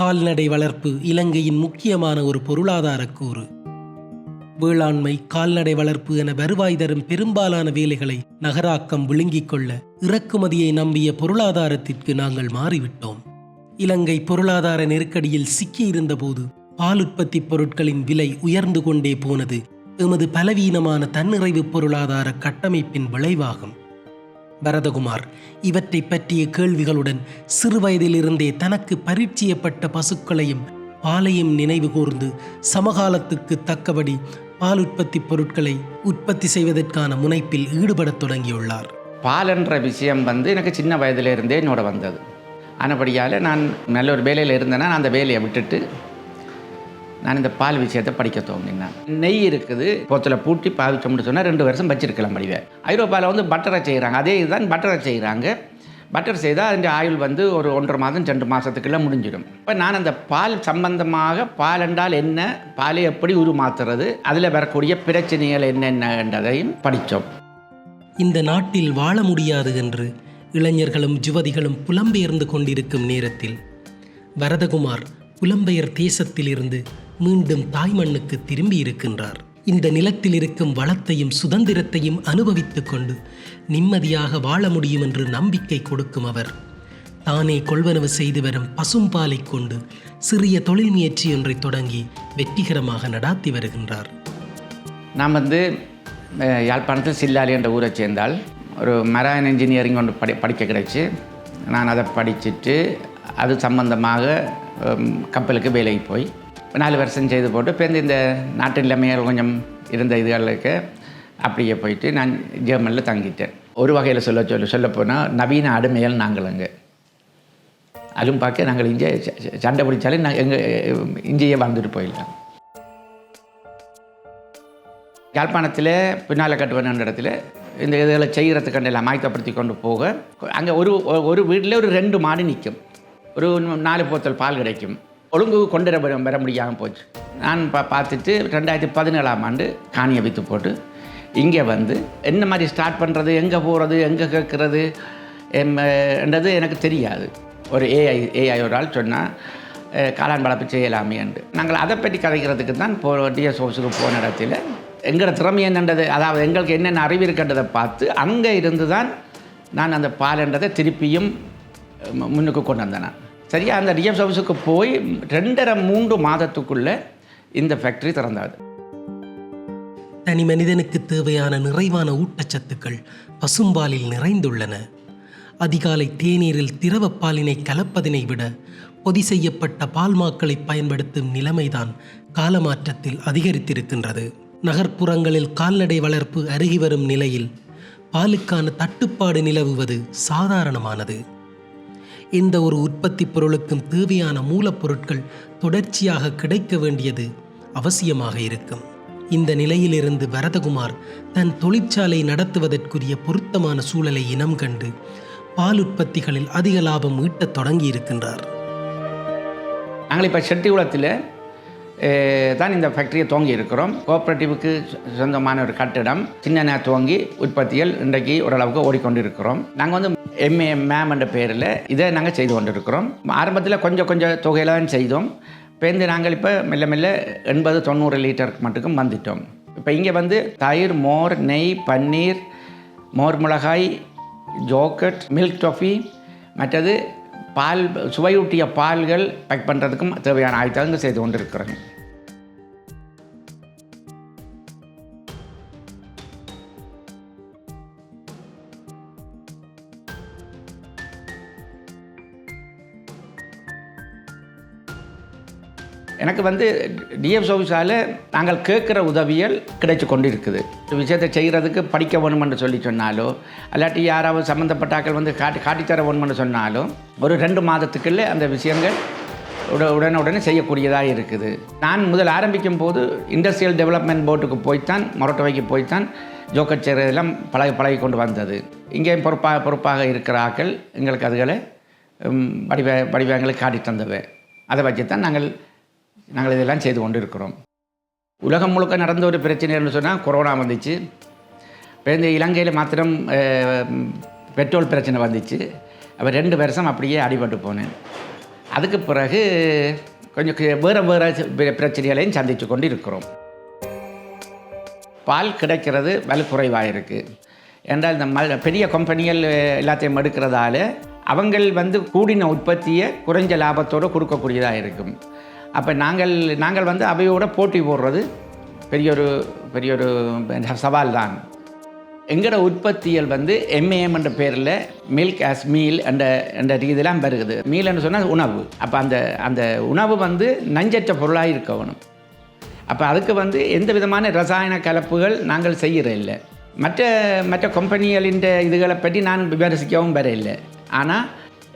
கால்நடை வளர்ப்பு இலங்கையின் முக்கியமான ஒரு பொருளாதார கூறு. வேளாண்மை கால்நடை வளர்ப்பு என வருவாய் தரும் பெரும்பாலான வேலைகளை நகராக்கம் விழுங்கிக் கொள்ள இறக்குமதியை நம்பிய பொருளாதாரத்திற்கு நாங்கள் மாறிவிட்டோம். இலங்கை பொருளாதார நெருக்கடியில் சிக்கியிருந்தபோது பால் உற்பத்தி பொருட்களின் விலை உயர்ந்து கொண்டே போனது எமது பலவீனமான தன்னிறைவு பொருளாதார கட்டமைப்பின் விளைவாகும். பரதகுமார். இவற்றை பற்றிய கேள்விகளுடன் சிறுவயதிலிருந்தே தனக்கு பரிச்சயப்பட்ட பசுக்களையும் பாலையும் நினைவு கூர்ந்து சமகாலத்துக்கு தக்கபடி பால் உற்பத்தி பொருட்களை உற்பத்தி செய்வதற்கான முனைப்பில் ஈடுபடத் தொடங்கியுள்ளார். பால் என்ற விஷயம் வந்து எனக்கு சின்ன வயதிலிருந்தே என்னோட வந்தது. ஆனபடியால் நான் நல்ல ஒரு வேலையில் இருந்தேன்னா நான் அந்த வேலையை விட்டுட்டு நான் இந்த பால் விஷயத்தை படிக்க துவங்கினேன் நெய் இருக்குது போத்தில் பூட்டி பாவிச்சோம்னு சொன்னால் ரெண்டு வருஷம் வச்சிருக்கலாம் படிவேன் ஐரோப்பாவில் வந்து பட்டரை செய்கிறாங்க அதே இதுதான் பட்டரை செய்கிறாங்க பட்டர் செய்தால் அதன் ஆயுள் வந்து ஒரு ஒன்றரை மாதம் ரெண்டு மாதத்துக்குள்ளே முடிஞ்சிடும். இப்போ நான் அந்த பால் சம்பந்தமாக பால் என்றால் என்ன? பாலை எப்படி உருமாத்துறது? அதில் வரக்கூடிய பிரச்சனைகள் என்னென்னன்றதையும் படித்தோம். இந்த நாட்டில் வாழ முடியாது என்று இளைஞர்களும் யுவதிகளும் புலம்பெயர்ந்து கொண்டிருக்கும் நேரத்தில் வரதகுமார் புலம்பெயர் தேசத்திலிருந்து மீண்டும் தாய் மண்ணுக்கு திரும்பி இருக்கின்றார். இந்த நிலத்தில் இருக்கும் வளத்தையும் சுதந்திரத்தையும் அனுபவித்துக் கொண்டு நிம்மதியாக வாழ முடியும் என்று நம்பிக்கை கொடுக்கும் அவர். தானே கொள்வனவு செய்து வரும் பசும்பாலை கொண்டு சிறிய தொழில் முயற்சி ஒன்றை தொடங்கி வெற்றிகரமாக நடாத்தி வருகின்றார். நான் வந்து யாழ்ப்பாணத்தில் சில்லாலி என்ற ஊரை சேர்ந்தால் ஒரு மராயன் இன்ஜினியரிங் ஒன்று படி படிக்க கிடைச்சி. நான் அதை படிச்சுட்டு அது சம்பந்தமாக கப்பலுக்கு வேலைக்கு போய் நாலு வருஷம் செய்து போட்டு இப்போ இந்த நாட்டு நிலைமைகள் கொஞ்சம் இருந்த இதுகளுக்கு அப்படியே போயிட்டு நான் ஜெர்மனியில் தங்கிட்டேன். ஒரு வகையில் சொல்ல சொல்ல சொல்லப்போனால் நவீன அடிமைகள் அங்கே. அதுவும் பார்க்க நாங்கள் இங்கே ச- சண்டை பிடிச்சாலே நாங்கள் எங்கள் இங்கேயே வாழ்ந்துட்டு போயிடலாம். யாழ்ப்பாணத்தில் பின்னால் கட்டுவன இடத்துல இந்த இதுகளை செய்கிறதுக்கண்டெல்லாம் ஆயத்தப்படுத்தி கொண்டு போக அங்கே ஒரு ஒரு வீட்டில் ஒரு ரெண்டு மாடு நிற்கும். ஒரு நாலு போத்தல் பால் கிடைக்கும். ஒழுங்கு கொண்டு வர வர முடியாமல் போச்சு. நான் பா பார்த்துட்டு ரெண்டாயிரத்தி பதினேழாம் ஆண்டு காணியை விற்று போட்டு இங்கே வந்து என்ன மாதிரி ஸ்டார்ட் பண்ணுறது எங்கே போகிறது எங்கே கேட்குறது என்றது எனக்கு தெரியாது. ஒரு ஏஐ ஏஐ ஒரு ஆள் சொன்னால் காளான் வளர்ப்பு செய்யலாமே என்று. நாங்கள் அதை பற்றி கதைக்கிறதுக்கு தான் போ டிஎஸ் ஹவுஸுக்கு போன இடத்துல எங்களோட திறமை என்னன்றது அதாவது எங்களுக்கு என்னென்ன அறிவு இருக்கின்றதை பார்த்து அங்கே இருந்து தான் நான் அந்த பாலன்றதை திருப்பியும் மு- முன்னுக்கு கொண்டு வந்தேன் நான். சரியா அந்த டிஎஸ் ஹவுஸுக்கு போய் ரெண்டரை மூன்று மாதத்துக்குள்ளே இந்த ஃபேக்ட்ரி திறந்தாது தனி மனிதனுக்கு தேவையான நிறைவான ஊட்டச்சத்துக்கள் பசும்பாலில் நிறைந்துள்ளன. அதிகாலை தேநீரில் திரவ பாலினை கலப்பதனை விட பொதி செய்யப்பட்ட பால்மாக்களை பயன்படுத்தும் நிலைமைதான் காலமாற்றத்தில் அதிகரித்திருக்கின்றது. நகர்ப்புறங்களில் கால்நடை வளர்ப்பு அருகி வரும் நிலையில் பாலுக்கான தட்டுப்பாடு நிலவுவது சாதாரணமானது. எந்த ஒரு உற்பத்தி பொருளுக்கும் தேவையான மூலப்பொருட்கள் தொடர்ச்சியாக கிடைக்க வேண்டியது அவசியமாக இருக்கும். இந்த நிலையிலிருந்து வரதகுமார் தன் தொழிற்சாலை நடத்துவதற்குரிய பொருத்தமான சூழலை இனம் கண்டு பால் உற்பத்திகளில் அதிக லாபம் ஈட்டத் தொடங்கியிருக்கின்றார். நாங்கள் இப்போ செட்டிகுளத்தில் தான் இந்த ஃபேக்ட்ரியை துவங்கி இருக்கிறோம். கோஆப்ரேட்டிவுக்கு சொந்தமான ஒரு கட்டிடம். சின்ன துவங்கி உற்பத்தியில் இன்றைக்கு ஓரளவுக்கு ஓடிக்கொண்டு இருக்கிறோம் நாங்கள் வந்து எம்ஏ மேம் என்ற பேரில் இதை நாங்கள் செய்து கொண்டு இருக்கிறோம் ஆரம்பத்தில் கொஞ்சம் கொஞ்சம் தொகையில் தான் செய்தோம் பேருந்து நாங்கள் இப்போ மெல்ல மெல்ல எண்பது தொண்ணூறு லிட்டருக்கு மட்டுக்கும் வந்துட்டோம். இப்போ இங்கே வந்து தயிர் மோர் நெய் பன்னீர் மோர் மிளகாய் ஜோக்கட் மில்க் டாஃபி மற்றது பால் சுவையூட்டிய பால்கள் பேக் பண்ணுறதுக்கும் தேவையான ஆயத்தங்கள் செய்து கொண்டு எனக்கு வந்து டிஎஃப் ஆஃபீஸால் நாங்கள் கேட்குற உதவிகள் கிடைச்சி கொண்டு இருக்குது விஷயத்தை செய்கிறதுக்கு படிக்க வேணுமென்று சொல்லி சொன்னாலோ அல்லாட்டி யாராவது சம்மந்தப்பட்டாக்கள் வந்து காட்டி காட்டித்தர வேணுமென்று சொன்னாலும் ஒரு ரெண்டு மாதத்துக்குள்ளே அந்த விஷயங்கள் உட உடனுடனே செய்யக்கூடியதாக இருக்குது. நான் முதல் ஆரம்பிக்கும் போது இண்டஸ்ட்ரியல் டெவலப்மெண்ட் போர்ட்டுக்கு போய்த்தான் மொரட்டவைக்கு போய்த்தான் ஜோக்கச்சேர் இதெல்லாம் பழகி பழகி கொண்டு வந்தது. இங்கேயும் பொறுப்பாக பொறுப்பாக இருக்கிற ஆக்கள் எங்களுக்கு அதுகளை வடிவ வடிவங்களை காட்டி தந்தவை அதை வச்சு தான் நாங்கள் நாங்கள் இதெல்லாம் செய்து கொண்டு இருக்கிறோம் உலகம் முழுக்க நடந்த ஒரு பிரச்சனைன்னு சொன்னால் கொரோனா வந்துச்சு. இப்போ இந்த இலங்கையில் மாத்திரம் பெட்ரோல் பிரச்சனை வந்துச்சு. அப்போ ரெண்டு வருஷம் அப்படியே அடிபட்டு போனேன். அதுக்கு பிறகு கொஞ்சம் வேறு வேறு பிரச்சனைகளையும் சந்தித்து கொண்டு இருக்கிறோம் பால் கிடைக்கிறது வலு குறைவாக இருக்குது என்றால் இந்த ம பெரிய கம்பெனிகள் எல்லாத்தையும் எடுக்கிறதால அவங்கள் வந்து கூடின உற்பத்தியை குறைஞ்ச லாபத்தோடு கொடுக்கக்கூடியதாக இருக்கும். அப்போ நாங்கள் நாங்கள் வந்து அவையோட போட்டி போடுறது பெரிய ஒரு பெரிய ஒரு சவால் தான். எங்களோட உற்பத்தியல் வந்து எம்ஏஎம் என்ற பேரில் மில்க் ஆஸ் மீல் என்ற என்ற ரீதியெல்லாம் வருகுது மீல்னு சொன்னால் உணவு. அப்போ அந்த அந்த உணவு வந்து நஞ்சற்ற பொருளாக இருக்கணும் அப்போ அதுக்கு வந்து எந்த விதமான ரசாயன கலப்புகள் நாங்கள் செய்கிற இல்லை. மற்ற மற்ற கம்பெனிகளின் இதுகளை பற்றி நான் விமர்சிக்கவும் வர இல்லை. ஆனால்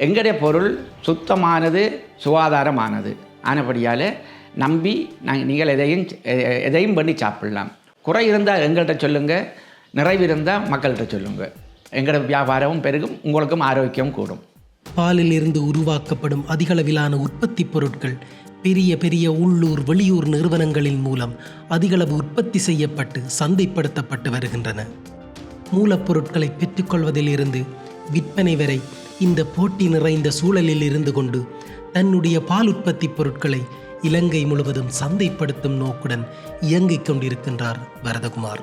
எங்களுடைய பொருள் சுத்தமானது சுகாதாரமானது. ஆனபடியால் நம்பி நாங்கள் நீங்கள் எதையும் எதையும் பண்ணி சாப்பிடலாம். குறை இருந்தால் எங்கள்கிட்ட சொல்லுங்கள் நிறைவு இருந்தால் மக்கள்கிட்ட சொல்லுங்கள் எங்களோட வியாபாரமும் பெருகும் உங்களுக்கும் ஆரோக்கியம் கூடும். பாலில் இருந்து உருவாக்கப்படும் அதிகளவிலான உற்பத்தி பொருட்கள் பெரிய பெரிய உள்ளூர் வெளியூர் நிறுவனங்களின் மூலம் அதிகளவு உற்பத்தி செய்யப்பட்டு சந்தைப்படுத்தப்பட்டு வருகின்றன. மூலப்பொருட்களை பெற்றுக்கொள்வதிலிருந்து விற்பனை வரை இந்த போட்டி நிறைந்த சூழலில் இருந்து கொண்டு தன்னுடைய பால் உற்பத்தி பொருட்களை இலங்கை முழுவதும் சந்தைப்படுத்தும் நோக்குடன் இயங்கிக் கொண்டிருக்கின்றார் வரதகுமார்.